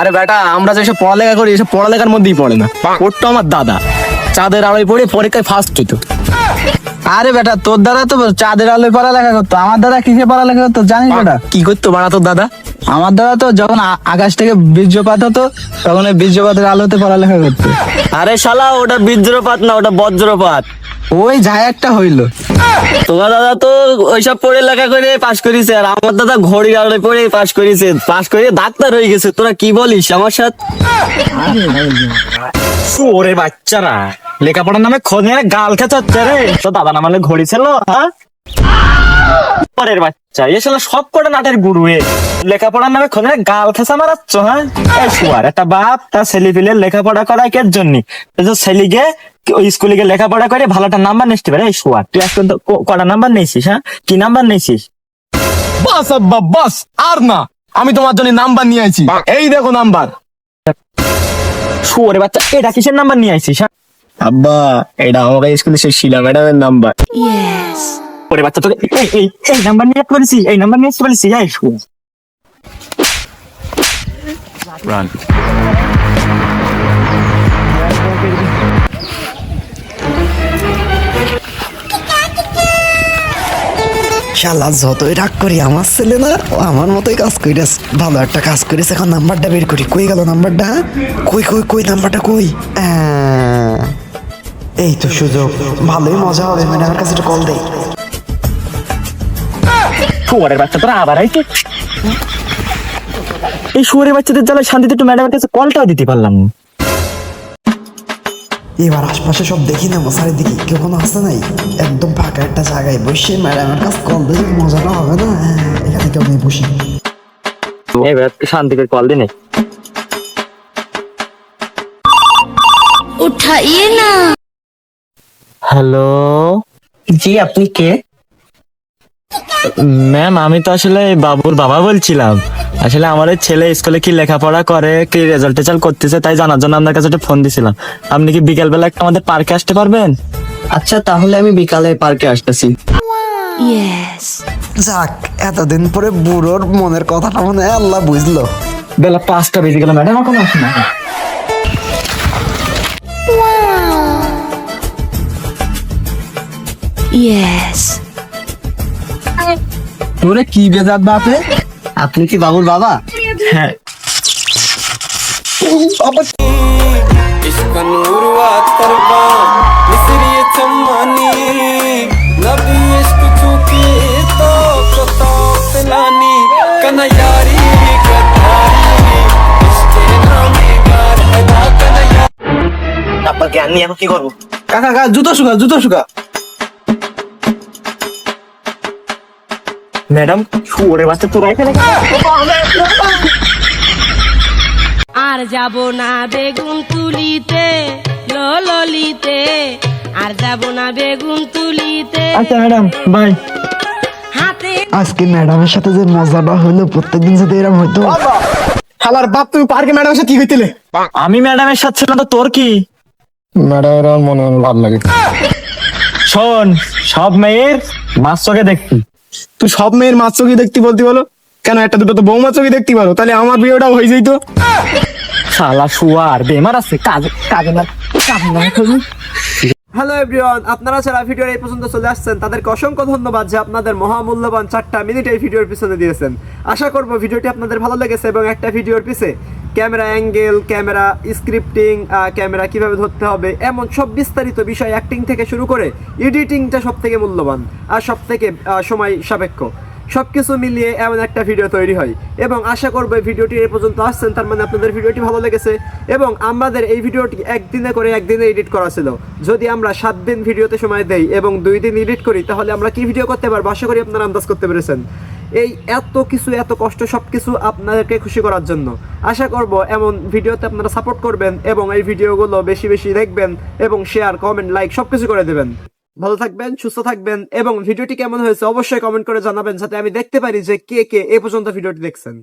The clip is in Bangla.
আরে বেটা আমরা যেসব পড়ালেখা করি এসব পড়ালেখার মধ্যেই পড়ে না। ওরটা আমার দাদা। চাঁদের আলোয় পড়ে পরীক্ষায় ফার্স্ট হইতো। আরে বেটা তোর দাদা তো চাঁদের আলোয় পড়ালেখা করতো। আমার দাদা কিসে পড়ালেখা করতো জানিস বেটা? কি করতো বাড়া তোর দাদা? আমার দাদা তো যখন আকাশ থেকে বীর্যপাত হতো তখন ওই বীর্যপাতের আলোতে পড়ালেখা করতো। আরে শালা ওটা বীর্যপাত না ওটা বজ্রপাত। ওই যাই একটা হইল। তোমার দাদা তো ওইসব পড়ে লেখা করে পাশ করেছে আর আমার দাদা ঘড়ি গাড়ি পড়ে পাশ করেছে। পাশ করে ডাক্তার হয়ে গেছে তোরা কি বলিস আমার সাথে? ওরে বাচ্চারা লেখাপড়ার নামে খোঁজ নিয়ে গাল খেতে হচ্ছে রে। তো দাদা নামালে ঘড়ি ছিল হ্যাঁ? পরের বাচ্চা এ শালা সব করে নাটের গুরু এ। লেখাপড়ার নামে খোঁজ গাল খেসা মারাচ্ছ হ্যাঁ? শুয়ার একটা বাপ তার ছেলে পিলে লেখাপড়া করায় কে জন্য? ছেলেকে ওই স্কুলে গিয়ে লেখাপড়া করে ভালো একটা নাম্বার নিতে পারে। এই শুয়ার তুই এখন তো কটা নাম্বার নিয়েছিস হ্যাঁ? কি নাম্বার নিয়েছিস? বাস আব্বা বাস আর না। আমি তোমার জন্য নাম্বার নিয়ে আইছি। এই দেখো নাম্বার। শুয়ারে বাচ্চা এটা কিসের নাম্বার নিয়ে আইছিস হ্যাঁ? আব্বা এটা আমাকে স্কুলে সেই শিলা ম্যাডামের নাম্বার। ওরে বাচ্চা তোকে এই এই এই নাম্বার নিয়ে পারিস এই নাম্বার নিয়ে পারিস এই। শুয়ার শালা যতই রাগ করি আমার ছেলে না ও আমার মতোই কাজ করিস ভালো একটা কাজ করিস এখন নাম্বারটা বের করি। কই গেল নাম্বারটা কই কই কই নাম্বারটা কই? এই তো সুযোগ। ভালোই মজা হবে মানে আমার কাছে একটা কল দেই শুয়ারের বাচ্চা তোরা আবার আইছে এই শুয়ারের বাচ্চাদের জ্বালায় শান্তিতে একটু ম্যাডামের কাছে কলটাও দিতে পারলাম না। এবার আশপাশে সব দেখি না মশারি দিকে কেউ কোনো আসে নাই? একদম ফাঁকা একটা জায়গায় বসে ম্যাডামের কাছে কল দিলে মজাটা হবে না? এখানে কেউ নেই বসি। এবার শান্তিকে কল দিনে। উঠাইয়ে না। হ্যালো? জি আপনি কে? ম্যাম আমি তো আসলে বাবুর বাবা বলছিলাম। আসলে আমার ছেলে স্কুলে কি লেখাপড়া করে কি রেজাল্ট টেজাল্ট করতেছে তাই জানার জন্য আপনার কাছে একটা ফোন দিছিলাম। আপনি কি বিকালবেলা আমাদের পার্কে আসতে পারবেন? আচ্ছা তাহলে আমি বিকালে পার্কে আসতেছি। যাক এতদিন পরে বুড়োর মনের কথাটা মনে হয় আল্লাহ বুঝলো। বেলা পাঁচটা বেজে গেল ম্যাডাম এখন Yes. তোরে কি বেজাত বাপে আপনি কি বাবুর বাবা? হ্যাঁ। আপনাকে আমি কি করব? কাকা কাকা জুতো শুকা জুতো শুকা। ম্যাডাম শুয়োরে বাচ্চা তোরা এখানে আর যাব না বেগুন তুলিতে ললিতে আর যাব না বেগুন তুলিতে। আচ্ছা ম্যাডাম বাই। আজকে ম্যাডামের সাথে যে মজাটা হলো প্রত্যেকদিন যদি এরকম হইতো। শালার বাপ তুমি পার্কে ম্যাডামের সাথে কি হইছিলে আমি ম্যাডামের সাথে ছিলাম তো তোর কি? ম্যাডামের আমার মনে মনে ভালো লাগে। শোন সব মেয়ের মাছ চোখে দেখতি তুই সব মেয়ের মাছ চোখই দেখতে বলতে বলো? কেন একটা দুটো তো বৌমা চোখই দেখতে পারো তাহলে আমার বিয়েটাও হয়ে যেত। শালা শুয়ার বেমার আছে কাজ কাজে না কাজে না। হ্যালো এভরিওয়ান আপনারা যারা ভিডিওর এই পর্যন্ত চলে আসছেন তাদেরকে অসংখ্য ধন্যবাদ যে আপনাদের মহামূল্যবান চারটা মিনিট এই ভিডিওর পিছনে দিয়েছেন। আশা করব ভিডিওটি আপনাদের ভালো লেগেছে এবং একটা ভিডিওর পিছে camera angle, camera scripting camera কীভাবে ধরতে হবে, এমন সব বিস্তারিত বিষয় অ্যাক্টিং থেকে শুরু করে এডিটিংটা সব থেকে মূল্যবান আর সব থেকে সময় সাপেক্ষ। সবকিছু মিলিয়ে এমন একটা ভিডিও তৈরি হয় এবং আশা করব এই ভিডিওটি এই পর্যন্ত আসছেন, তার মানে আপনাদের ভিডিওটি ভালো লেগেছে এবং আমাদের এই ভিডিওটি একদিনে করে একদিনে এডিট করা ছিল। যদি আমরা সাত দিন ভিডিওতে সময় দেই এবং দুই দিন এডিট করি, তাহলে আমরা কি ভিডিও করতে পারব? আশা করি আপনারা আন্দাজ করতে পেরেছেন। এই এত কিছু, এত কষ্ট সব কিছু আপনাদেরকে খুশি করার জন্য। আশা করব এমন ভিডিওতে আপনারা সাপোর্ট করবেন এবং এই ভিডিওগুলো বেশি বেশি দেখবেন এবং শেয়ার কমেন্ট লাইক সব কিছু করে দেবেন। ভালো থাকবেন, সুস্থ থাকবেন এবং ভিডিওটি কেমন হয়েছে অবশ্যই কমেন্ট করে জানাবেন, যাতে আমি দেখতে পারি যে কে কে এ পর্যন্ত ভিডিওটি দেখছেন।